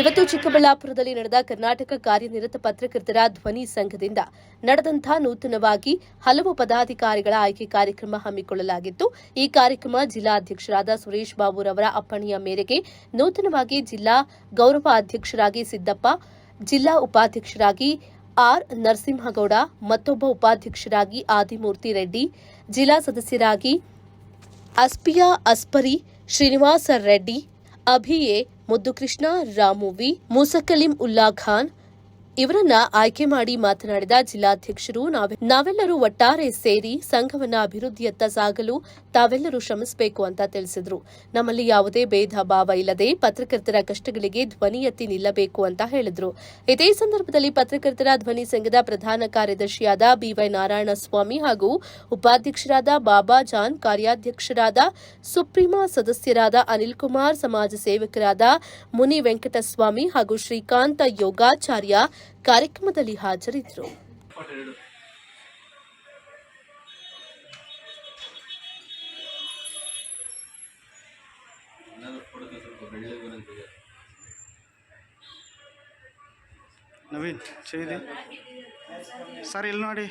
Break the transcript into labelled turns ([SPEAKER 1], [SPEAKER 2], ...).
[SPEAKER 1] ಇವತ್ತು ಚಿಕ್ಕಬಳ್ಳಾಪುರದಲ್ಲಿ ನಡೆದ ಕರ್ನಾಟಕ ಕಾರ್ಯನಿರತ ಪತ್ರಕರ್ತರ ಧ್ವನಿ ಸಂಘದಿಂದ ನಡೆದಂತಹ ನೂತನವಾಗಿ ಹಲವು ಪದಾಧಿಕಾರಿಗಳ ಆಯ್ಕೆ ಕಾರ್ಯಕ್ರಮ ಹಮ್ಮಿಕೊಳ್ಳಲಾಗಿತ್ತು. ಈ ಕಾರ್ಯಕ್ರಮ ಜಿಲ್ಲಾಧ್ಯಕ್ಷರಾದ ಸುರೇಶ್ ಬಾಬುರವರ ಅಪ್ಪಣೆಯ ಮೇರೆಗೆ ನೂತನವಾಗಿ ಜಿಲ್ಲಾ ಗೌರವ ಅಧ್ಯಕ್ಷರಾಗಿ ಸಿದ್ದಪ್ಪ, ಜಿಲ್ಲಾ ಉಪಾಧ್ಯಕ್ಷರಾಗಿ ಆರ್ ನರಸಿಂಹಗೌಡ, ಮತ್ತೊಬ್ಬ ಉಪಾಧ್ಯಕ್ಷರಾಗಿ ಆದಿಮೂರ್ತಿ ರೆಡ್ಡಿ, ಜಿಲ್ಲಾ ಸದಸ್ಯರಾಗಿ ಅಸ್ಪಿಯಾ ಅಸ್ಪರಿ ಶ್ರೀನಿವಾಸ ರೆಡ್ಡಿ ಅಭಿಯೆ ಮುದ್ದುಕೃಷ್ಣ ರಾಮು ವಿ ಮುಸಕಲಿಂ ಉಲ್ಲಾ ಖಾನ್ ಇವರನ್ನ ಆಯ್ಕೆ ಮಾಡಿ ಮಾತನಾಡಿದ ಜಿಲ್ಲಾಧ್ಯಕ್ಷರು, ನಾವೆ- ನಾವೆಲ್ಲರೂ ಒಟ್ಟಾರೆ ಸೇರಿ ಸಂಘವನ್ನ ಅಭಿವೃದ್ಧಿಯತ್ತ ಸಾಗಲು ತಾವೆಲ್ಲರೂ ಶ್ರಮಿಸಬೇಕು ಅಂತ ತಿಳಿಸಿದ್ರು. ನಮ್ಮಲ್ಲಿ ಯಾವುದೇ ಭೇದ ಭಾವ ಇಲ್ಲದೆ ಪತ್ರಕರ್ತರ ಕಷ್ಟಗಳಿಗೆ ಧ್ವನಿ ಎತ್ತಿ ನಿಲ್ಲಬೇಕು ಅಂತ ಹೇಳಿದ್ರು. ಇದೇ ಸಂದರ್ಭದಲ್ಲಿ ಪತ್ರಕರ್ತರ ಧ್ವನಿ ಸಂಘದ ಪ್ರಧಾನ ಕಾರ್ಯದರ್ಶಿಯಾದ ಬಿವೈ ನಾರಾಯಣಸ್ವಾಮಿ ಹಾಗೂ ಉಪಾಧ್ಯಕ್ಷರಾದ ಬಾಬಾ ಜಾನ್, ಕಾರ್ಯಾಧ್ಯಕ್ಷರಾದ ಸುಪ್ರೀಮಾ ಸದಸ್ಯರಾದ ಅನಿಲ್ ಕುಮಾರ್, ಸಮಾಜ ಸೇವಕರಾದ ಮುನಿ ವೆಂಕಟಸ್ವಾಮಿ ಹಾಗೂ ಶ್ರೀಕಾಂತ ಯೋಗಾಚಾರ್ಯ ಕಾರ್ಯಕ್ರಮದಲ್ಲಿ ಹಾಜರಿದ್ದರು.
[SPEAKER 2] ನವೀನ್ ಸರಿ. ಸರ್ ಇಲ್ಲಿ ನೋಡಿ.